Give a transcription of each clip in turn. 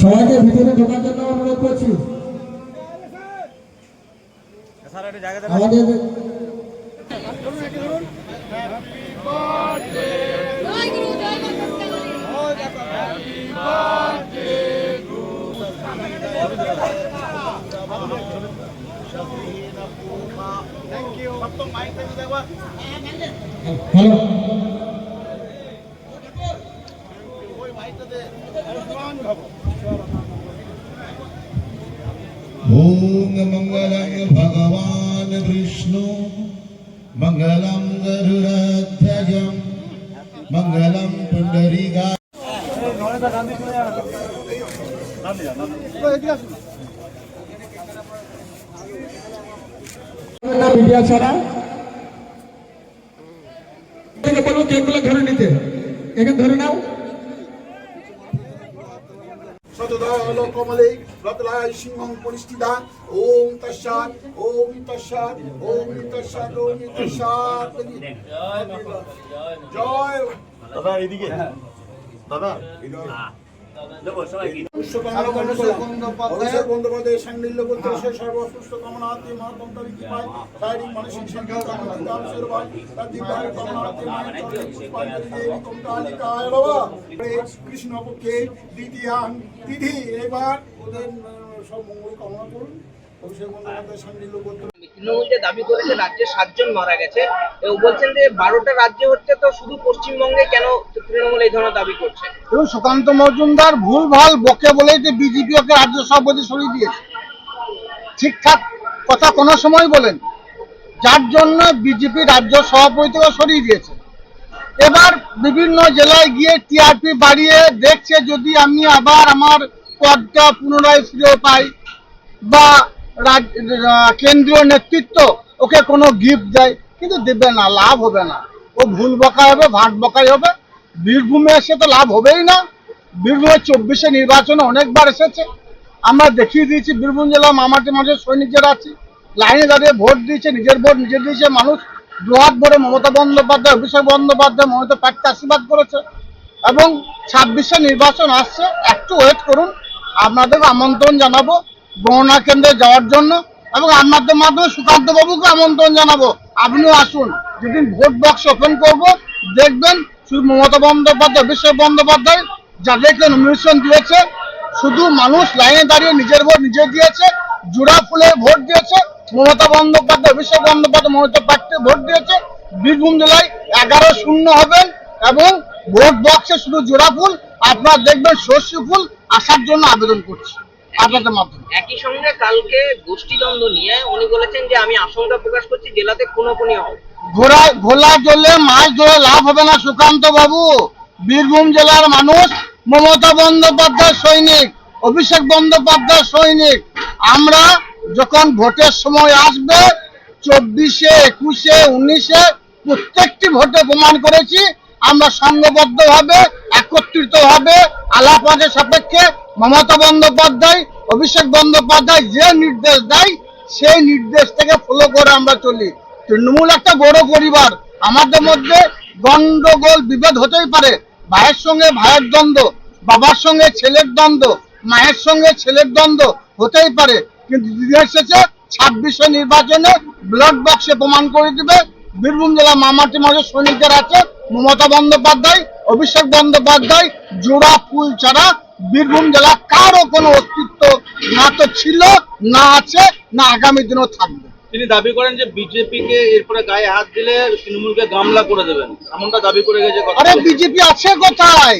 সবাইকে ভিতরে ঢোকার জন্য অনুরোধ করছি। আমাদের হ্যালো। ॐ मङ्गलं भगवान् विष्णु मङ्गलं गरुडध्वजं मङ्गलं पुण्डरीका না মিডিয়া ছাড়া থেকে বলবো কেকগুলো ধরে নিতে এখানে ধরে নাও রতলায় সিংহং পরিষ্ঠিতা। ওম তস্যাৎ ওম তস্যাৎ ওম তস্যাৎ ওম তস্যাৎ জয় দাদা এদিকে দাদা। করতে শারীরিক, মানসিক শান্তি কামনা দামশের ভাই তার দীর্ঘায়ু কামনার্থে মায়ের চরণে পুষ্পাঞ্জলি দেবী কমকালিকায় নমঃ কৃষ্ণ পক্ষে দ্বিতীয়া তিথি। এবার ওদের সব মঙ্গল কামনা করুন। অভিষেক বন্দ্যোপাধ্যায় সান্ডিল্য করতে তৃণমূল যে দাবি করেছে রাজ্যে সাতজন মারা গেছে এবং বলছেন যে বারোটা রাজ্য হচ্ছে তো শুধু পশ্চিমবঙ্গে কেন তৃণমূল এই ধরনের দাবি করছে? এবং সুকান্ত মজুমদার ভুল ভালো বকে বলেই যে বিজেপি ওকে রাজ্য সভাপতি সরিয়ে দিয়েছে। ঠিকঠাক কথা কোনো সময় বলেন। যার জন্য বিজেপি রাজ্য সভাপতি থেকে সরিয়ে দিয়েছে। এবার বিভিন্ন জেলায় গিয়ে টিআরপি বাড়িয়ে দেখছে, যদি আমি আবার আমার পদটা পুনরায় ফিরে পাই বা কেন্দ্রীয় নেতৃত্ব ওকে কোনো গিফট দেয়, কিন্তু দেবে না, লাভ হবে না। ও ভুল বকা হবে, ভাট বকাই হবে। বীরভূমে এসে তো লাভ হবেই না। বীরভূমে চব্বিশে নির্বাচনে অনেকবার এসেছে। আমরা দেখিয়ে দিয়েছি, বীরভূম জেলা মামাটি মাঝে সৈনিক যারা আছে, লাইনে দাঁড়িয়ে ভোট দিয়েছে, নিজের ভোট নিজে দিয়েছে, মানুষ দুহাত ভরে মমতা বন্দ্যোপাধ্যায়, অভিষেক বন্দ্যোপাধ্যায়, মমতা প্রার্থী আশীর্বাদ করেছে। এবং ছাব্বিশে নির্বাচন আসছে, একটু ওয়েট করুন। আপনাদের আমন্ত্রণ জানাব গণনা কেন্দ্রে যাওয়ার জন্য এবং আপনাদের মাধ্যমে সুকান্ত বাবুকে আমন্ত্রণ জানাব। আপনিও আসুন। যেদিন ভোট বক্স ওপেন করব, দেখবেন শুধু মমতা বন্দ্যোপাধ্যায়, অভিষেক বন্দ্যোপাধ্যায় যাদেরকে নমিনেশন দিয়েছে। শুধু মানুষ লাইনে দাঁড়িয়ে নিজের ভোট নিজে দিয়েছে, জোড়া ফুলে ভোট দিয়েছে। মমতা বন্দ্যোপাধ্যায়, অভিষেক বন্দ্যোপাধ্যায় মমতা প্রার্থী ভোট দিয়েছে। বীরভূম জেলায় এগারো শূন্য হবেন এবং ভোট বক্সে শুধু জোড়া ফুল, আপনারা দেখবেন সর্ষে ফুল আসার জন্য আবেদন করছি। আপনাদের মাধ্যমে। একই সঙ্গে কালকে গোষ্ঠীদ্বন্দ্ব নিয়ে উনি বলেছেন যে আমি আশঙ্কা প্রকাশ করছি জেলাতে খুনোখুনি হবে। ঘোড়া ঘোলা জলে মাছ ধরে লাভ হবে না সুকান্ত বাবু। বীরভূম জেলার মানুষ মমতা বন্দ্যোপাধ্যায় সৈনিক অভিষেক বন্দ্যোপাধ্যায় সৈনিক। আমরা যখন ভোটের সময় আসবে চব্বিশে একুশে উনিশে প্রত্যেকটি ভোটে প্রমাণ করেছি আমরা সংঘবদ্ধভাবে একত্রিত ভাবে আলাপাদের সাপেক্ষে মমতা বন্দ্যোপাধ্যায়, অভিষেক বন্দ্যোপাধ্যায় যে নির্দেশ দেয়, সেই নির্দেশ থেকে ফলো করে আমরা চলি। তৃণমূল একটা বড় পরিবার। আমাদের মধ্যে গন্ডগোল, বিভেদ হতেই পারে। ভাইয়ের সঙ্গে ভাইয়ের দ্বন্দ্ব, বাবার সঙ্গে ছেলের দ্বন্দ্ব, মায়ের সঙ্গে ছেলের দ্বন্দ্ব হতেই পারে। কিন্তু দিদি এসেছে, ছাব্বিশে নির্বাচনে ব্লড বক্সে প্রমাণ করে দিবে। বীরভূম জেলা মামাটি মাঝে সৈনিকদের আছে, মমতা বন্দ্যোপাধ্যায়, অভিষেক বন্দ্যোপাধ্যায়, জোড়া ফুল ছাড়া বীরভূম জেলা কারও কোনো অস্তিত্ব না তো ছিল না আছে না আগামী দিনেও থাকবে। তিনি দাবি করেন যে বিজেপিকে এরপরে গায়ে হাত দিলে তৃণমূলকে গামলা করে দেবেন। এমনটা দাবি করে গেছে আরে বিজেপি আছে কোথায়?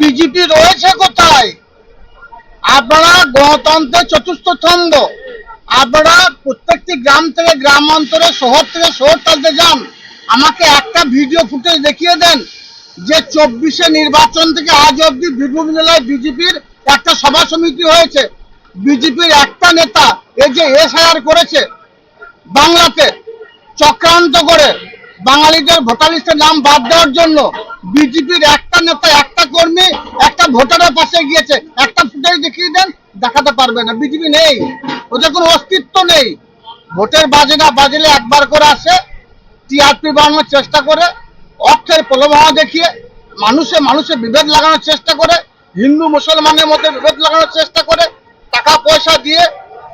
বিজেপি রয়েছে কোথায়? আপনারা গণতন্ত্রের চতুর্থ ছন্দ আপনারা প্রত্যেকটি গ্রাম থেকে গ্রাম গ্রামান্তরে শহর থেকে শহর টানতে যান। আমাকে একটা ভিডিও ফুটেজ দেখিয়ে দেন। যে চব্বিশে নির্বাচন থেকে আজ অব্দি বীরভূম জেলায় বিজেপির একটা সভা সমিতি হয়েছে। বিজেপির একটা নেতা, এই যে এসআইআর করেছে বাংলাতে, চক্রান্ত করে বাঙালিদের ভোটার লিস্টে নাম বাদ দেওয়ার জন্য বিজেপির একটা নেতা, একটা কর্মী, একটা ভোটারের পাশে গিয়েছে। একটা ফুটেজ দেখিয়ে দেন, দেখাতে পারবে না। বিজেপি নেই। ওদের কোনো অস্তিত্ব নেই। ভোটের বাজে না বাজলে একবার করে আসে, টিআরপি বাড়ানোর চেষ্টা করে অর্থের প্রলোভন দেখিয়ে মানুষে মানুষে বিভেদ লাগানোর চেষ্টা করে, হিন্দু মুসলমানের মধ্যে বিভেদ লাগানোর চেষ্টা করে, টাকা পয়সা দিয়ে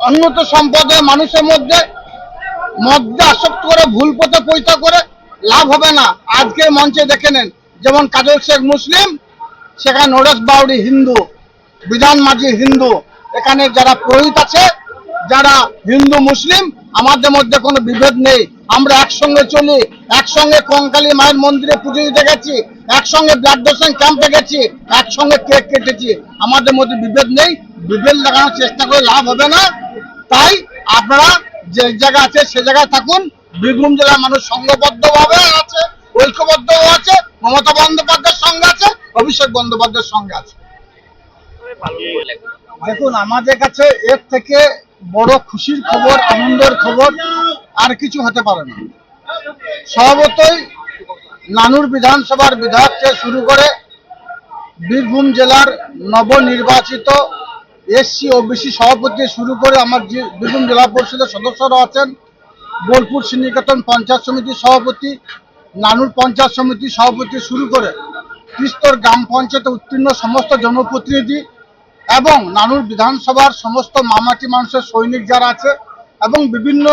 অন্যত সম্পদে মানুষের মধ্যে মধ্যে আসক্ত করে, ভুল পথে পৈতা করে লাভ হবে না। আজকের মঞ্চে দেখে নেন, যেমন কাজল শেখ মুসলিম, সেখানে নরেশ বাউরি হিন্দু, বিধান মাঝি হিন্দু। এখানে যারা পুরোহিত আছে, যারা হিন্দু মুসলিম, আমাদের মধ্যে কোনো বিভেদ নেই। আমরা একসঙ্গে চলি একসঙ্গে কঙ্কালী মায়ের মন্দিরে পুজো দিতে গেছি একসঙ্গে ব্লাড ডোনেশন ক্যাম্পে গেছি একসঙ্গে কেক কেটেছি। আমাদের মধ্যে বিভেদ নেই বিভেদ লাগানোর চেষ্টা করে লাভ হবে না। তাই আপনারা যে জায়গা আছে সে জায়গায় থাকুন। বীরভূম জেলার মানুষ সংঘবদ্ধ ভাবে আছে ঐক্যবদ্ধ আছে মমতা বন্দ্যোপাধ্যায়ের সঙ্গে আছে অভিষেক বন্দ্যোপাধ্যায়ের সঙ্গে আছে। দেখুন আমাদের কাছে এর থেকে বড় খুশির খবর, আনন্দের খবর আর কিছু হতে পারে না। স্বভাবতই নানুর বিধানসভার বিধায়ক থেকে শুরু করে বীরভূম জেলার নবনির্বাচিত এসসি ওবিসি সভাপতি শুরু করে আমার বীরভূম জেলা পরিষদের সদস্যরা আছেন, বোলপুর শ্রীনিকেতন পঞ্চায়েত সমিতির সভাপতি, নানুর পঞ্চায়েত সমিতির সভাপতি শুরু করে তিস্তর গ্রাম পঞ্চায়েতে উত্তীর্ণ সমস্ত জনপ্রতিনিধি এবং নানুর বিধানসভার সমস্ত মামাটি মানুষের সৈনিক যারা আছে এবং বিভিন্ন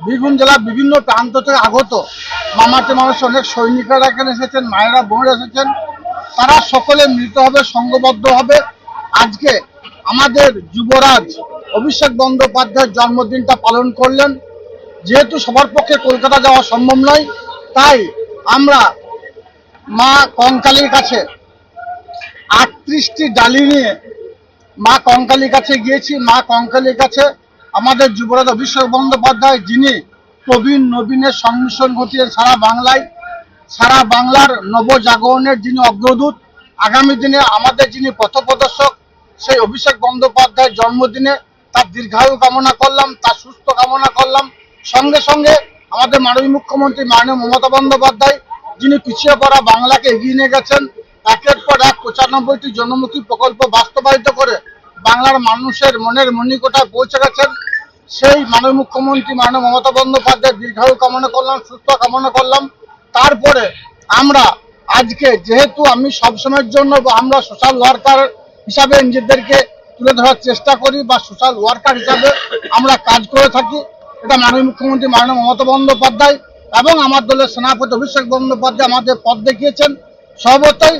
বীরভূম জেলার বিভিন্ন প্রান্ত থেকে আগত মামাটি মানুষ অনেক সৈনিকরা এখানে এসেছেন, মায়েরা, বোনেরা এসেছেন। তারা সকলে মিলিত হবে সংঘবদ্ধ হবে আজকে আমাদের যুবরাজ অভিষেক বন্দ্যোপাধ্যায়ের জন্মদিনটা পালন করলেন। যেহেতু সবার পক্ষে কলকাতা যাওয়া সম্ভব নয়, তাই আমরা মা কঙ্কালীর কাছে আটত্রিশটি ডালি নিয়ে মা কঙ্কালীর কাছে গিয়েছি, মা কঙ্কালীর কাছে আমাদের যুবরাজ অভিষেক বন্দ্যোপাধ্যায়, যিনি প্রবীণ নবীনের সংমিশ্রণ ঘটিয়ে সারা বাংলায়, সারা বাংলার নবজাগরণের যিনি অগ্রদূত, আগামী দিনে আমাদের যিনি পথপ্রদর্শক, সেই অভিষেক বন্দ্যোপাধ্যায়ের জন্মদিনে তার দীর্ঘায়ু কামনা করলাম, তার সুস্থ কামনা করলাম। সঙ্গে সঙ্গে আমাদের মাননীয় মুখ্যমন্ত্রী মাননীয় মমতা বন্দ্যোপাধ্যায়, যিনি পিছিয়ে পড়া বাংলাকে এগিয়ে নিয়ে গেছেন একের পর এক পঁচানব্বইটি জনমুখী প্রকল্প বাস্তবায়িত করে বাংলার মানুষের মনের মণিকোটায় পৌঁছে গেছেন। সেই মাননীয় মুখ্যমন্ত্রী মাননীয় মমতা বন্দ্যোপাধ্যায় দীর্ঘায়ু কামনা করলাম, সুস্থ কামনা করলাম। তারপরে আমরা আজকে যেহেতু আমি সবসময়ের জন্য আমরা সোশ্যাল ওয়ার্কার হিসাবে নিজেদেরকে তুলে ধরার চেষ্টা করি বা সোশ্যাল ওয়ার্কার হিসাবে আমরা কাজ করে থাকি, এটা মাননীয় মুখ্যমন্ত্রী মাননীয় মমতা বন্দ্যোপাধ্যায় এবং আমার দলের সেনাপতি অভিষেক বন্দ্যোপাধ্যায় আমাদের পথ দেখিয়েছেন। সর্বতই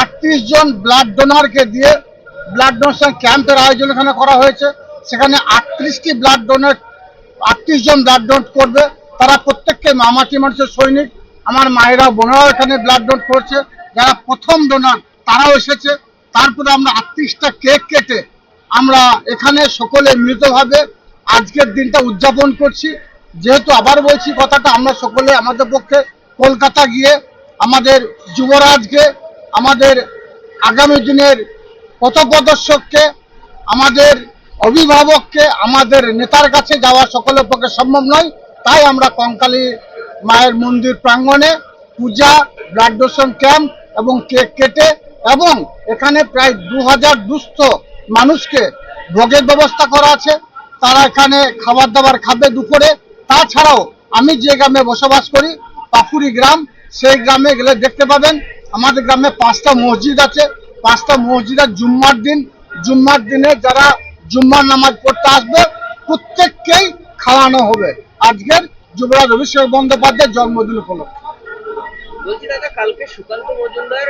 আটত্রিশ জন ব্লাড ডোনারকে দিয়ে ব্লাড ডোনেশন ক্যাম্পের আয়োজন এখানে করা হয়েছে। সেখানে আটত্রিশটি ব্লাড ডোনেট আটত্রিশ জন ব্লাড ডোনেট করবে। তারা প্রত্যেককে মামাটি মানুষের সৈনিক। আমার মায়েরা বোনেরাও এখানে ব্লাড ডোনেট করছে। যারা প্রথম ডোনার তারাও এসেছে। তারপরে আমরা আটত্রিশটা কেক কেটে আমরা এখানে সকলে মিলিতভাবে আজকের দিনটা উদযাপন করছি। যেহেতু আবার বলছি কথাটা, আমরা সকলে আমাদের পক্ষে কলকাতা গিয়ে, আমাদের যুবরাজকে আমাদের আগামী দিনের পথপ্রদর্শককে, আমাদের অভিভাবককে, আমাদের নেতার কাছে যাওয়া সকলের পক্ষে সম্ভব নয়। তাই আমরা কঙ্কালী মায়ের মন্দির প্রাঙ্গণে পূজা, ব্লাড ক্যাম্প এবং কেক কেটে এবং এখানে প্রায় দু হাজার দুস্থ মানুষকে ভোগের ব্যবস্থা করা আছে। তারা এখানে খাবার দাবার খাবে দুপুরে। তাছাড়াও আমি যে গ্রামে বসবাস করি পাকুড়ি গ্রাম, সেই গ্রামে গেলে দেখতে পাবেন আমাদের গ্রামে পাঁচটা মসজিদ আছে, পাঁচটা মসজিদ আর জুম্মার দিন, জুম্মার দিনে যারা জুম্মার নামাজ পড়তে আসবে, প্রত্যেককেই খাওয়ানো হবে। আজকের যুবরাজ অভিষেক বন্দ্যোপাধ্যায়ের জন্মদিন উপলক্ষে। কালকে সুকান্ত মজুমদার